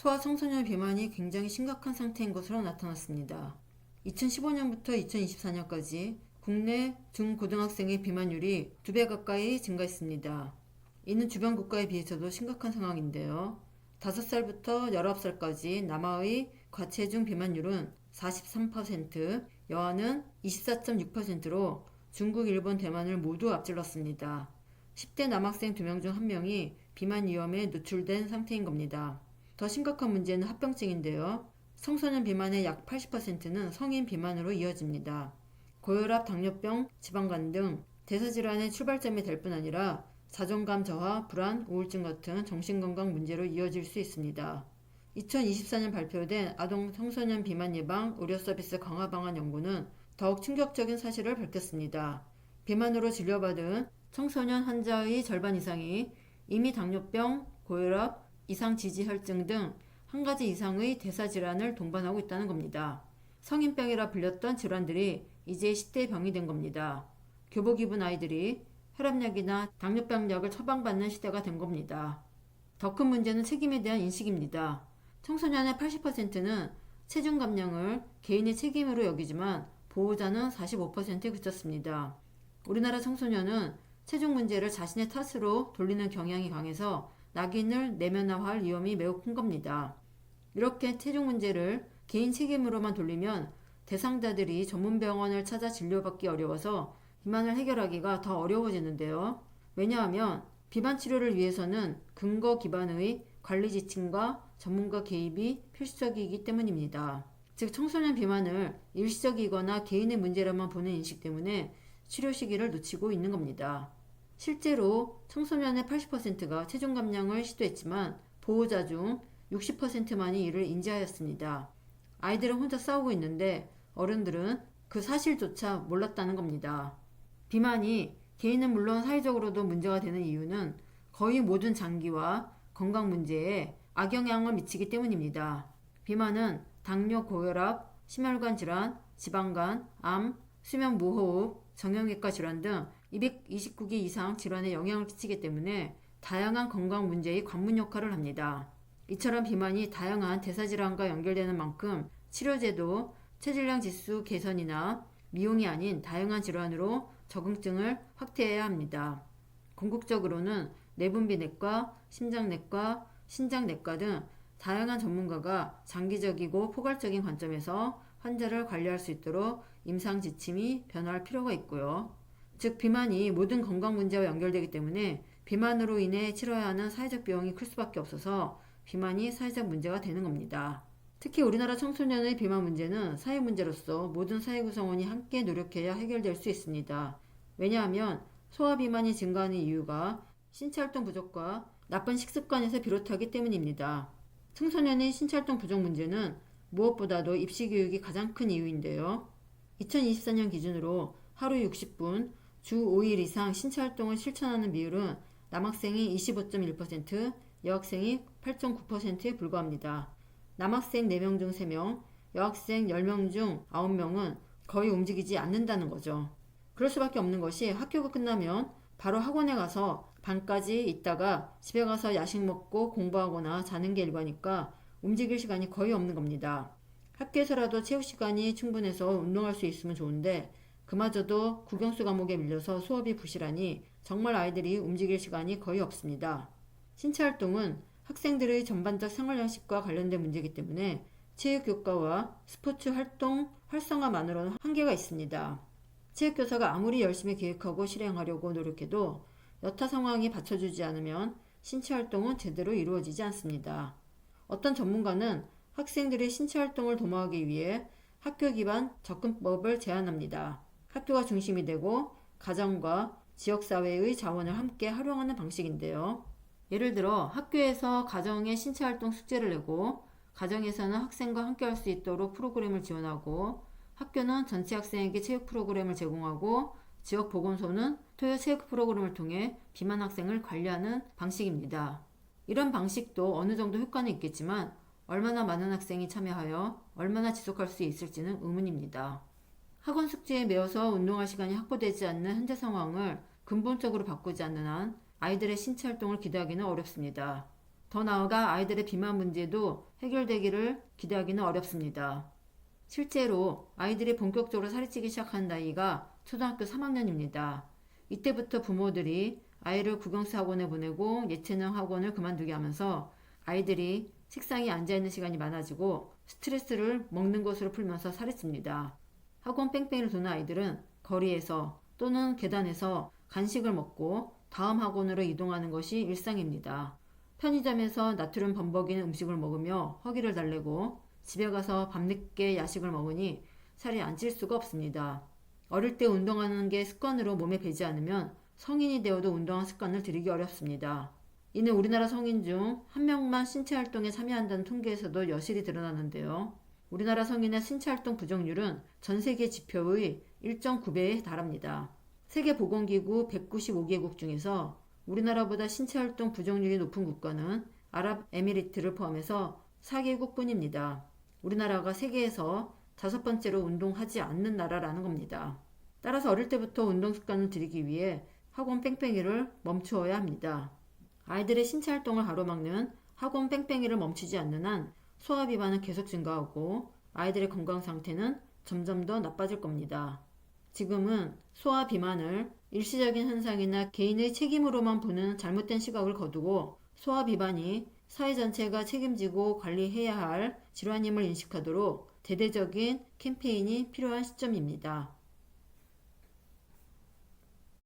소아 청소년 비만이 굉장히 심각한 상태인 것으로 나타났습니다. 2015년부터 2024년까지 국내 중고등학생의 비만율이 두배 가까이 증가했습니다. 이는 주변 국가에 비해서도 심각한 상황인데요. 5살부터 19살까지 남아의 과체중 비만율은 43%, 여아는 24.6%로 중국, 일본, 대만을 모두 앞질렀습니다. 10대 남학생 2명 중 1명이 비만 위험에 노출된 상태인 겁니다. 더 심각한 문제는 합병증인데요. 청소년 비만의 약 80%는 성인 비만으로 이어집니다. 고혈압, 당뇨병, 지방간 등 대사질환의 출발점이 될 뿐 아니라 자존감 저하, 불안, 우울증 같은 정신건강 문제로 이어질 수 있습니다. 2024년 발표된 아동 청소년 비만 예방 의료 서비스 강화 방안 연구는 더욱 충격적인 사실을 밝혔습니다. 비만으로 진료받은 청소년 환자의 절반 이상이 이미 당뇨병, 고혈압, 이상 지지 혈증 등 한 가지 이상의 대사 질환을 동반하고 있다는 겁니다. 성인병이라 불렸던 질환들이 이제 10대 병이 된 겁니다. 교복 입은 아이들이 혈압약이나 당뇨병 약을 처방받는 시대가 된 겁니다. 더 큰 문제는 책임에 대한 인식입니다. 청소년의 80%는 체중 감량을 개인의 책임으로 여기지만 보호자는 45%에 그쳤습니다. 우리나라 청소년은 체중 문제를 자신의 탓으로 돌리는 경향이 강해서 낙인을 내면화할 위험이 매우 큰 겁니다. 이렇게 체중 문제를 개인 책임으로만 돌리면 대상자들이 전문 병원을 찾아 진료받기 어려워서 비만을 해결하기가 더 어려워지는데요. 왜냐하면 비만 치료를 위해서는 근거 기반의 관리 지침과 전문가 개입이 필수적이기 때문입니다. 즉 청소년 비만을 일시적이거나 개인의 문제로만 보는 인식 때문에 치료 시기를 놓치고 있는 겁니다. 실제로 청소년의 80%가 체중 감량을 시도했지만 보호자 중 60%만이 이를 인지하였습니다. 아이들은 혼자 싸우고 있는데 어른들은 그 사실조차 몰랐다는 겁니다. 비만이 개인은 물론 사회적으로도 문제가 되는 이유는 거의 모든 장기와 건강 문제에 악영향을 미치기 때문입니다. 비만은 당뇨, 고혈압, 심혈관 질환, 지방간, 암, 수면 무호흡, 정형외과 질환 등 229개 이상 질환에 영향을 끼치기 때문에 다양한 건강 문제의 관문 역할을 합니다. 이처럼 비만이 다양한 대사질환과 연결되는 만큼 치료제도, 체질량 지수 개선이나 미용이 아닌 다양한 질환으로 적응증을 확대해야 합니다. 궁극적으로는 내분비내과, 심장내과, 신장내과 등 다양한 전문가가 장기적이고 포괄적인 관점에서 환자를 관리할 수 있도록 임상 지침이 변화할 필요가 있고요. 즉 비만이 모든 건강 문제와 연결되기 때문에 비만으로 인해 치러야 하는 사회적 비용이 클 수밖에 없어서 비만이 사회적 문제가 되는 겁니다. 특히 우리나라 청소년의 비만 문제는 사회 문제로서 모든 사회 구성원이 함께 노력해야 해결될 수 있습니다. 왜냐하면 소아 비만이 증가하는 이유가 신체 활동 부족과 나쁜 식습관에서 비롯하기 때문입니다. 청소년의 신체 활동 부족 문제는 무엇보다도 입시 교육이 가장 큰 이유인데요. 2024년 기준으로 하루 60분, 주 5일 이상 신체 활동을 실천하는 비율은 남학생이 25.1%, 여학생이 8.9%에 불과합니다. 남학생 4명 중 3명, 여학생 10명 중 9명은 거의 움직이지 않는다는 거죠. 그럴 수밖에 없는 것이 학교가 끝나면 바로 학원에 가서 밤까지 있다가 집에 가서 야식 먹고 공부하거나 자는 게 일과니까 움직일 시간이 거의 없는 겁니다. 학교에서라도 체육 시간이 충분해서 운동할 수 있으면 좋은데 그마저도 국영수 과목에 밀려서 수업이 부실하니 정말 아이들이 움직일 시간이 거의 없습니다. 신체 활동은 학생들의 전반적 생활 양식과 관련된 문제이기 때문에 체육 교과와 스포츠 활동 활성화만으로는 한계가 있습니다. 체육 교사가 아무리 열심히 계획하고 실행하려고 노력해도 여타 상황이 받쳐주지 않으면 신체 활동은 제대로 이루어지지 않습니다. 어떤 전문가는 학생들의 신체 활동을 도모하기 위해 학교 기반 접근법을 제안합니다. 학교가 중심이 되고 가정과 지역사회의 자원을 함께 활용하는 방식인데요. 예를 들어 학교에서 가정의 신체 활동 숙제를 내고 가정에서는 학생과 함께 할 수 있도록 프로그램을 지원하고 학교는 전체 학생에게 체육 프로그램을 제공하고 지역 보건소는 토요 체육 프로그램을 통해 비만 학생을 관리하는 방식입니다. 이런 방식도 어느 정도 효과는 있겠지만 얼마나 많은 학생이 참여하여 얼마나 지속할 수 있을지는 의문입니다. 학원 숙제에 매여서 운동할 시간이 확보되지 않는 현재 상황을 근본적으로 바꾸지 않는 한 아이들의 신체 활동을 기대하기는 어렵습니다. 더 나아가 아이들의 비만 문제도 해결되기를 기대하기는 어렵습니다. 실제로 아이들이 본격적으로 살이 찌기 시작한 나이가 초등학교 3학년입니다. 이때부터 부모들이 아이를 국영수 학원에 보내고 예체능 학원을 그만두게 하면서 아이들이 책상에 앉아있는 시간이 많아지고 스트레스를 먹는 것으로 풀면서 살이 찝니다. 학원 뺑뺑이를 도는 아이들은 거리에서 또는 계단에서 간식을 먹고 다음 학원으로 이동하는 것이 일상입니다. 편의점에서 나트륨 범벅인 음식을 먹으며 허기를 달래고 집에 가서 밤늦게 야식을 먹으니 살이 안 찔 수가 없습니다. 어릴 때 운동하는 게 습관으로 몸에 배지 않으면 성인이 되어도 운동한 습관을 들이기 어렵습니다. 이는 우리나라 성인 중 한 명만 신체 활동에 참여한다는 통계에서도 여실히 드러나는데요. 우리나라 성인의 신체 활동 부족률은 전 세계 지표의 1.9배에 달합니다. 세계보건기구 195개국 중에서 우리나라보다 신체 활동 부족률이 높은 국가는 아랍에미리트를 포함해서 4개국 뿐입니다. 우리나라가 세계에서 다섯 번째로 운동하지 않는 나라라는 겁니다. 따라서 어릴 때부터 운동 습관을 들이기 위해 학원 뺑뺑이를 멈추어야 합니다. 아이들의 신체 활동을 가로막는 학원 뺑뺑이를 멈추지 않는 한 소화 비만은 계속 증가하고 아이들의 건강 상태는 점점 더 나빠질 겁니다. 지금은 소화 비만을 일시적인 현상이나 개인의 책임으로만 보는 잘못된 시각을 거두고 소화 비만이 사회 전체가 책임지고 관리해야 할 질환임을 인식하도록 대대적인 캠페인이 필요한 시점입니다.